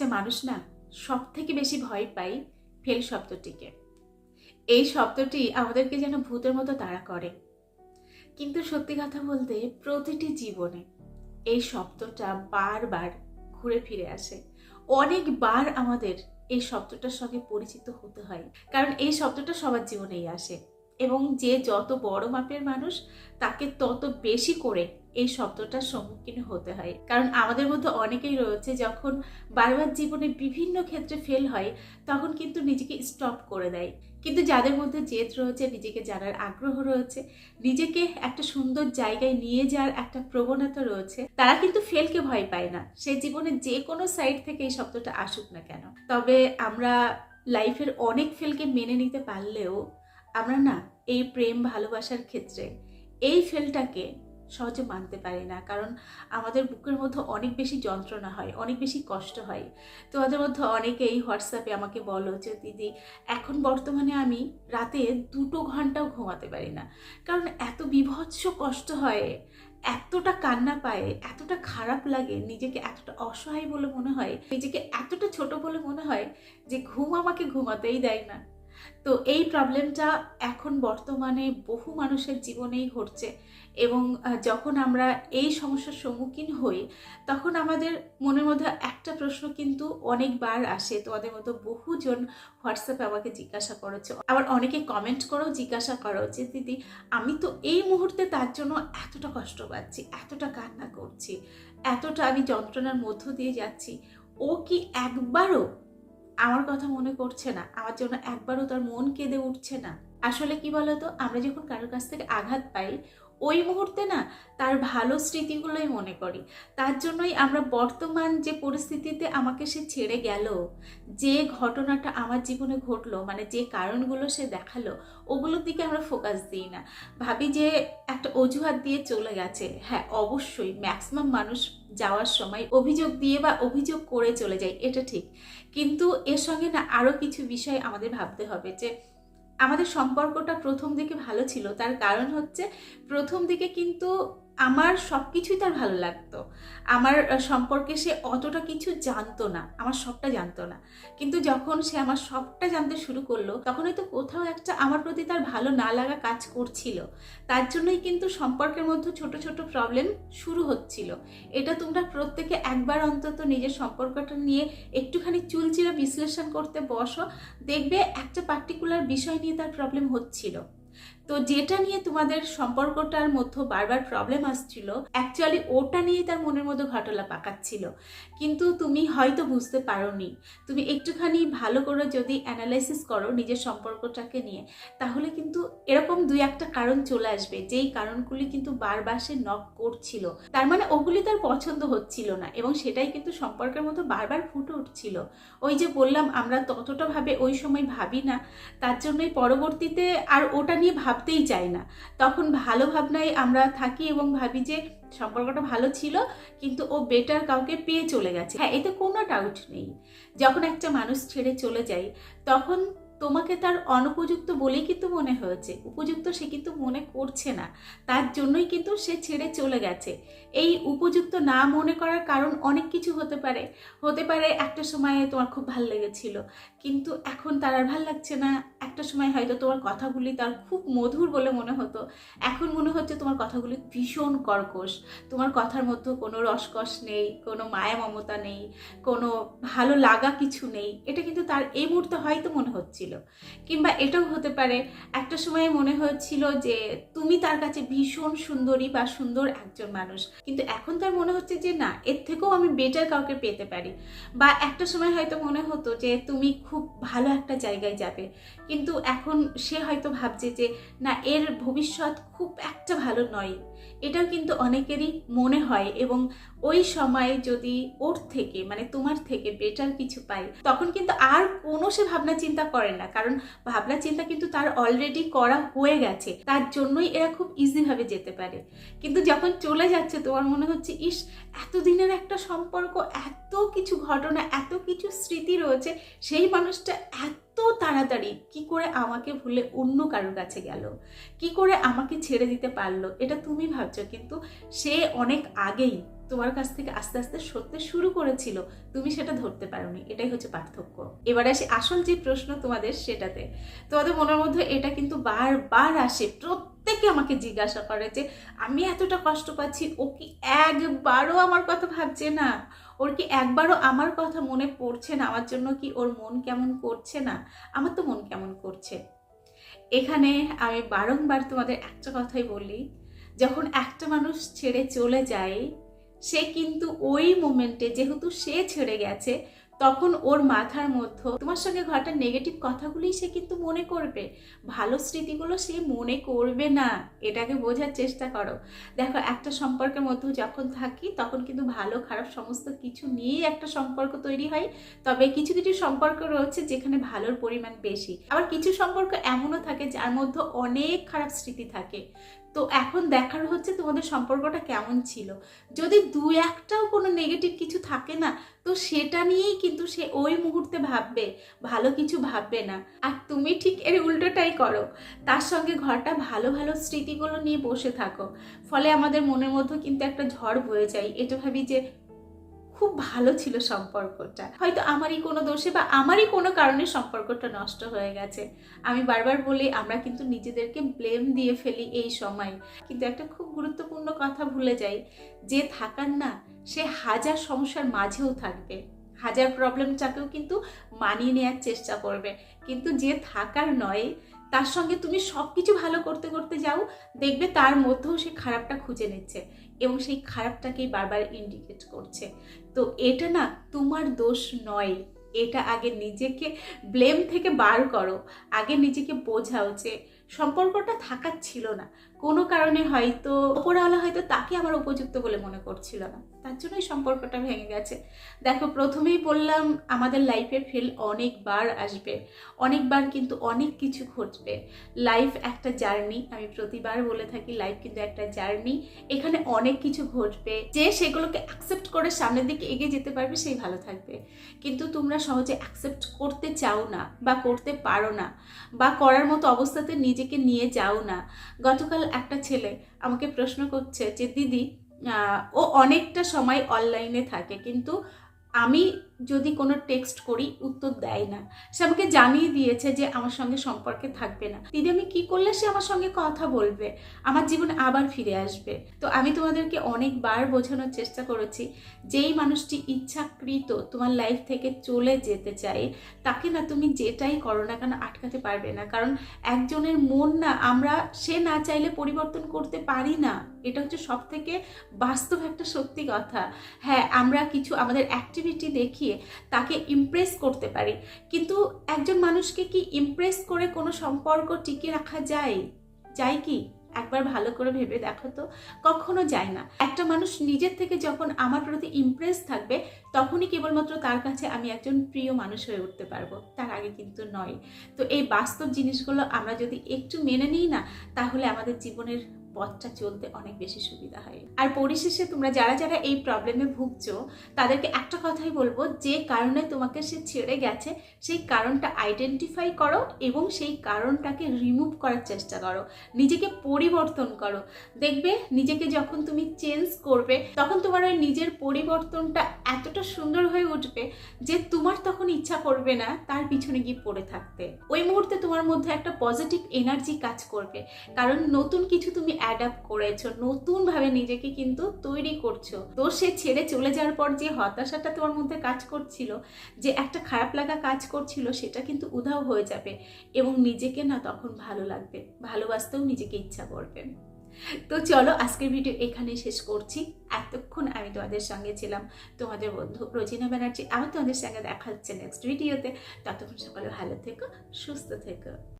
একটা মানুষ না সব থেকে বেশি ভয় পাই ফেল শব্দটিকে। এই শব্দটি আমাদেরকে যেন ভূতের মতো তাড়া করে। কিন্তু সত্যি কথা বলতে প্রতিটি জীবনে এই শব্দটা বারবার ঘুরে ফিরে আসে। অনেকবার আমাদের এই শব্দটার সঙ্গে পরিচিত হতে হয়। কারণ এই শব্দটা সবার জীবনেই আসে এবং যে যত বড় মাপের মানুষ, তাকে তত বেশি করে এই শব্দটার সম্মুখীন হতে হয়। কারণ আমাদের মধ্যে অনেকেই রয়েছে, যখন বারবার জীবনে বিভিন্ন ক্ষেত্রে ফেল হয়, তখন কিন্তু নিজেকে স্টপ করে দেয়। কিন্তু যাদের মধ্যে জেদ রয়েছে, নিজেকে জানার আগ্রহ রয়েছে, নিজেকে একটা সুন্দর জায়গায় নিয়ে যাওয়ার একটা প্রবণতা রয়েছে, তারা কিন্তু ফেলকে ভয় পায় না। সে জীবনে যে কোনো সাইড থেকে এই শব্দটা আসুক না কেন। তবে আমরা লাইফের অনেক ফেলকে মেনে নিতে পারলেও আমরা না, এই প্রেম, ভালোবাসার ক্ষেত্রে, এই ফেলটাকে সহজে মানতে পারি না। কারণ আমাদের বুকের মধ্যে অনেক বেশি যন্ত্রণা হয়, অনেক বেশি কষ্ট হয়। তোমাদের মধ্যে অনেকেই হোয়াটসঅ্যাপে আমাকে বলো যে, দিদি, এখন বর্তমানে আমি রাতে দুটো ঘন্টাও ঘুমাতে পারি না। কারণ এত বিভৎস কষ্ট হয়, এতটা কান্না পায়, এতটা খারাপ লাগে, নিজেকে এতটা অসহায় বলে মনে হয়, নিজেকে এতটা ছোট বলে মনে হয় যে, ঘুম আমাকে ঘুমাতেই দেয় না। তো এই প্রবলেমটা এখন বর্তমানে বহু মানুষের জীবনেই ঘটছে এবং যখন আমরা এই সমস্যার সম্মুখীন হই, তখন আমাদের মনের মধ্যে একটা প্রশ্ন কিন্তু অনেকবার আসে। তোমাদের মতো বহুজন হোয়াটসঅ্যাপে আমাকে জিজ্ঞাসা করেছ। আবার অনেকে কমেন্ট করেও জিজ্ঞাসা করো যে, দিদি, আমি তো এই মুহূর্তে তার জন্য এতটা কষ্ট পাচ্ছি, এতটা কান্না করছি, এতটা আমি যন্ত্রণার মধ্য দিয়ে যাচ্ছি। ও কি একবারও আমার কথা মনে করছে না। আমার জন্য একবারও তার মন কেঁদে উঠছে না। আসলে কি বলতো? আমরা যখন কারোর কাছ থেকে আঘাত পাই ওই মুহূর্তে না তার ভালো স্মৃতিগুলোই মনে করি। তার জন্যই আমরা বর্তমান যে পরিস্থিতিতে আমাকে সে ছেড়ে গেল, যে ঘটনাটা আমার জীবনে ঘটলো মানে যে কারণগুলো সে দেখাল, ওগুলোর দিকে আমরা ফোকাস দিই না। ভাবি যে একটা অজুহাত দিয়ে চলে গেছে। হ্যাঁ অবশ্যই ম্যাক্সিমাম মানুষ যাওয়ার সময় অভিযোগ দিয়ে বা অভিযোগ করে চলে যায়, এটা ঠিক। কিন্তু এর সঙ্গে না আরও কিছু বিষয় আমাদের ভাবতে হবে যে আমাদের সম্পর্কটা প্রথম দিকে ভালো ছিল। তার কারণ হচ্ছে প্রথম দিকে কিন্তু আমার সব কিছুই তার ভালো লাগতো। আমার সম্পর্কে সে অতটা কিছু জানতো না, আমার সবটা জানতো না। কিন্তু যখন সে আমার সবটা জানতে শুরু করল, তখন হয়তো কোথাও একটা আমার প্রতি তার ভালো না লাগা কাজ করছিল। তার জন্যই কিন্তু সম্পর্কের মধ্যে ছোট ছোট প্রবলেম শুরু হচ্ছিল। এটা তোমরা প্রত্যেকে একবার অন্তত নিজের সম্পর্কটা নিয়ে একটুখানি চুলচিরা বিশ্লেষণ করতে বসো। দেখবে একটা পার্টিকুলার বিষয় নিয়ে তার প্রবলেম হচ্ছিল। তো যেটা নিয়ে তোমাদের সম্পর্কটার মধ্যে বারবার প্রবলেম আসছিল অ্যাকচুয়ালি ওটা নিয়ে তার মনের মধ্যে ঘটলা পাকাচ্ছিল। কিন্তু তুমি হয়তো বুঝতে পারোনি। তুমি একটুখানি ভালো করে যদি অ্যানালাইসিস করো নিজের সম্পর্কটাকে নিয়ে, তাহলে কিন্তু এরকম দুই একটা কারণ চলে আসবে। যেই কারণগুলি কিন্তু বারবার সে নক করছিল। তার মানে ওগুলি তার পছন্দ হচ্ছিল না এবং সেটাই কিন্তু সম্পর্কের মধ্যে বারবার ফুটে উঠছিল। ওই যে বললাম, আমরা ততটা ভাবে ওই সময় ভাবি না, তার জন্যই পরবর্তীতে আর ওটা নিয়ে ভাবতেই চাই না। তখন ভালো ভাবনায় আমরা থাকি এবং ভাবি যে সম্পর্কটা ভালো ছিল, কিন্তু ও বেটার কাউকে পেয়ে চলে গেছে। হ্যাঁ এতে কোনো ডাউট নেই। যখন একটা মানুষ ছেড়ে চলে যায়, তখন তোমাকে তার অনুপযুক্ত বলেই কিন্তু মনে হয়েছে। উপযুক্ত সে কিন্তু মনে করছে না। তার জন্যই কিন্তু সে ছেড়ে চলে গেছে। এই উপযুক্ত না মনে করার কারণ অনেক কিছু হতে পারে। হতে পারে একটা সময়ে তোমার খুব ভালো লেগেছিল। কিন্তু এখন তার আর ভালো লাগছে না। একটা সময় হয়তো তোমার কথাগুলি তার খুব মধুর বলে মনে হতো। এখন মনে হচ্ছে তোমার কথাগুলি ভীষণ কর্কশ। তোমার কথার মধ্যে কোনো রসকস নেই, কোনো মায়া মমতা নেই, কোনো ভালো লাগা কিছু নেই। এটা কিন্তু তার এই মুহূর্তে হয়তো মনে হচ্ছিল। কিংবা এটাও হতে পারে, একটা সময় মনে হচ্ছিল যে তুমি তার কাছে ভীষণ সুন্দরী বা সুন্দর একজন মানুষ। কিন্তু এখন তার মনে হচ্ছে যে না, এর থেকেও আমি বেটার কাউকে পেতে পারি। বা একটা সময় হয়তো মনে হতো যে তুমি খুব ভালো একটা জায়গায় যাবে। কিন্তু এখন সে হয়তো ভাবছে যে না, এর ভবিষ্যৎ খুব একটা ভালো নয়। এটাও কিন্তু অনেকেরই মনে হয় এবং ওই সময় যদি ওর থেকে মানে তোমার থেকে বেটার কিছু পাই, তখন কিন্তু আর কোনো সে ভাবনা চিন্তা করে না কারণ ভাবনা চিন্তা কিন্তু তার অলরেডি করা হয়ে গেছে। তার জন্যই এরা খুব ইজিভাবে যেতে পারে। কিন্তু যখন চলে যাচ্ছে, তোমার মনে হচ্ছে, ইস, এতদিনের একটা সম্পর্ক, এত কিছু ঘটনা, এত কিছু স্মৃতি রয়েছে, সেই মানুষটা এত তাড়াতাড়ি কি করে আমাকে ভুলে অন্য কারোর কাছে গেল? কি করে আমাকে ছেড়ে দিতে পারল? এটা তুমি ভাবছ, কিন্তু সে অনেক আগেই তোমার কাছ থেকে আস্তে আস্তে সরতে শুরু করেছিল। তুমি সেটা ধরতে পারোনি। এটাই হচ্ছে পার্থক্য। এবার আসি আসল যে প্রশ্ন তোমাদের সেটাতে। তোমাদের মনের মধ্যে এটা কিন্তু বারবার আসে। প্রত্যেকে আমাকে জিজ্ঞাসা করে যে, আমি এতটা কষ্ট পাচ্ছি, ও কি একবারও আমার কথা ভাবছে না? ওর কি একবারও আমার কথা মনে পড়ছে না? আমার জন্য কি ওর মন কেমন করছে না? আমার তো মন কেমন করছে। এখানে আমি বারংবার তোমাদের একটা কথাই বলি, যখন একটা মানুষ ছেড়ে চলে যায়, সে কিন্তু ওই মোমেন্টে যেহেতু সে ছেড়ে গেছে তখন ওর মাথার মধ্যে, তোমার সঙ্গে ঘটা নেগেটিভ কথাগুলোই সে কিন্তু মনে করবে। ভালো স্মৃতিগুলো সে মনে করবে না। এটাকে বোঝার চেষ্টা করো। দেখো, একটা সম্পর্কের মধ্যে যখন থাকি, তখন কিন্তু ভালো, খারাপ সমস্ত কিছু নিয়েই একটা সম্পর্ক তৈরি হয়। তবে কিছু কিছু সম্পর্ক রয়েছে যেখানে ভালোর পরিমাণ বেশি। আবার কিছু সম্পর্ক এমনও থাকে যার মধ্যে অনেক খারাপ স্মৃতি থাকে। তো এখন দেখার হচ্ছে তোমাদের সম্পর্কটা কেমন ছিল। যদি দু একটাও কোনো নেগেটিভ কিছু থাকে না, তো সেটা নিয়েই কিন্তু সে ওই মুহূর্তে ভাববে, ভালো কিছু ভাববে না। আর তুমি ঠিক এর উল্টোটাই করো। তার সঙ্গে ঘরটা ভালো ভালো স্মৃতিগুলো নিয়ে বসে থাকো। ফলে আমাদের মনের মধ্যে কিন্তু একটা ঝড় বয়ে যায়। এটা ভাবি যে খুব ভালো ছিল সম্পর্কটা। হয়তো আমারই কোনো দোষে বা আমারই কোনো কারণে সম্পর্কটা নষ্ট হয়ে গেছে। আমি বারবার বলি, আমরা কিন্তু নিজেদেরকে ব্লেম দিয়ে ফেলি এই সময়। কিন্তু একটা খুব গুরুত্বপূর্ণ কথা ভুলে যাই, যে থাকার না, সে হাজার সমস্যার মাঝেও থাকবে। হাজার প্রবলেমটাকেও কিন্তু মানিয়ে নেওয়ার চেষ্টা করবে। কিন্তু যে থাকার নয়, তার সঙ্গে তুমি সব কিছু ভালো করতে করতে যাও, দেখবে তার মধ্যেও সে খারাপটা খুঁজে নিচ্ছে। এবং সেই খারাপটাকেই বারবার ইন্ডিকেট করছে। তো এটা না তোমার দোষ নয়। এটা আগে নিজেকে ব্লেম থেকে বার করো। আগে নিজেকে বোঝাও যে সম্পর্কটা থাকার ছিল না। কোনো কারণে হয়তো ওপরওয়ালা হয়তো তাকে আমার উপযুক্ত বলে মনে করছিল না। তার জন্যই সম্পর্কটা ভেঙে গেছে। দেখো, প্রথমেই বললাম আমাদের লাইফে ফেল অনেকবার আসবে। অনেকবার কিন্তু অনেক কিছু ঘটবে। লাইফ একটা জার্নি আমি প্রতিবার বলে থাকি লাইফ কিন্তু একটা জার্নি এখানে অনেক কিছু ঘটবে। যে সেগুলোকে অ্যাকসেপ্ট করে সামনের দিকে এগিয়ে যেতে পারবে, সেই ভালো থাকবে। কিন্তু তোমরা সহজে অ্যাকসেপ্ট করতে চাও না বা করতে পারো না বা করার মতো অবস্থাতে নিজেকে নিয়ে যাও না। গতকাল একটা ছেলে আমাকে প্রশ্ন করছে যে দিদি ও অনেকটা সময় অনলাইনে থাকে কিন্তু আমি যদি কোনো টেক্সট করি, উত্তর দেয় না। সে আমাকে জানিয়ে দিয়েছে যে আমার সঙ্গে সম্পর্কে থাকবে না। দিদি, আমি কি করলে সে আমার সঙ্গে কথা বলবে? আমার জীবনে আবার ফিরে আসবে। তো আমি তোমাদেরকে অনেকবার বোঝানোর চেষ্টা করেছি, যেই মানুষটি ইচ্ছাকৃত তোমার লাইফ থেকে চলে যেতে চায়, তাকে না তুমি যেটাই করো না কেন আটকাতে পারবে না। কারণ একজনের মন না, আমরা সে না চাইলে পরিবর্তন করতে পারি না। এটা হচ্ছে সব থেকে বাস্তব একটা সত্যি কথা। হ্যাঁ আমরা কিছু, আমাদের অ্যাক্টিভিটি দেখিয়ে তাকে ইমপ্রেস করতে পারি। কিন্তু একজন মানুষকে কি ইমপ্রেস করে কোনো সম্পর্ক টিকিয়ে রাখা যায়? যায় কি? একবার ভালো করে ভেবে দেখো তো। কখনো যায় না। একটা মানুষ নিজের থেকে যখন আমার প্রতি ইমপ্রেস থাকবে, তখনই কেবলমাত্র তার কাছে আমি একজন প্রিয় মানুষ হয়ে উঠতে পারব। তার আগে কিন্তু নয়। তো এই বাস্তব জিনিসগুলো আমরা যদি একটু মেনে নিই না, তাহলে আমাদের জীবনের পথটা চলতে অনেক বেশি সুবিধা হয়। আর পরিশেষে তোমরা যারা যারা এই প্রবলেমে ভুগছো, তাদেরকে একটা কথাই বলব, যে কারণে তোমাকে সে ছেড়ে গেছে, সেই কারণটা আইডেন্টিফাই করো এবং সেই কারণটাকে রিমুভ করার চেষ্টা করো। নিজেকে পরিবর্তন করো। দেখবে নিজেকে যখন তুমি চেঞ্জ করবে, তখন তোমার ওই নিজের পরিবর্তনটা এতটা সুন্দর হয়ে উঠবে যে তোমার তখন ইচ্ছা করবে না তার পিছনে গিয়ে পড়ে থাকতে। ওই মুহূর্তে তোমার মধ্যে একটা পজিটিভ এনার্জি কাজ করবে। কারণ নতুন কিছু তুমি অ্যাডাপ্ট করেছ, নতুনভাবে নিজেকে কিন্তু তৈরি করছ। তো সে ছেড়ে চলে যাওয়ার পর যে হতাশাটা তোমার মধ্যে কাজ করছিল, যে একটা খারাপ লাগা কাজ করছিল, সেটা কিন্তু উধাও হয়ে যাবে এবং নিজেকে না তখন ভালো লাগবে, ভালোবাসতেও নিজেকে ইচ্ছা করবে। তো চলো, আজকের ভিডিও এখানেই শেষ করছি। এতক্ষণ আমি তোমাদের সঙ্গে ছিলাম তোমাদের বন্ধু রোজিনা ব্যানার্জি। আবার তোমাদের সঙ্গে দেখা হচ্ছে নেক্সট ভিডিওতে ততক্ষণ সকালে ভালো থেকো, সুস্থ থেকো।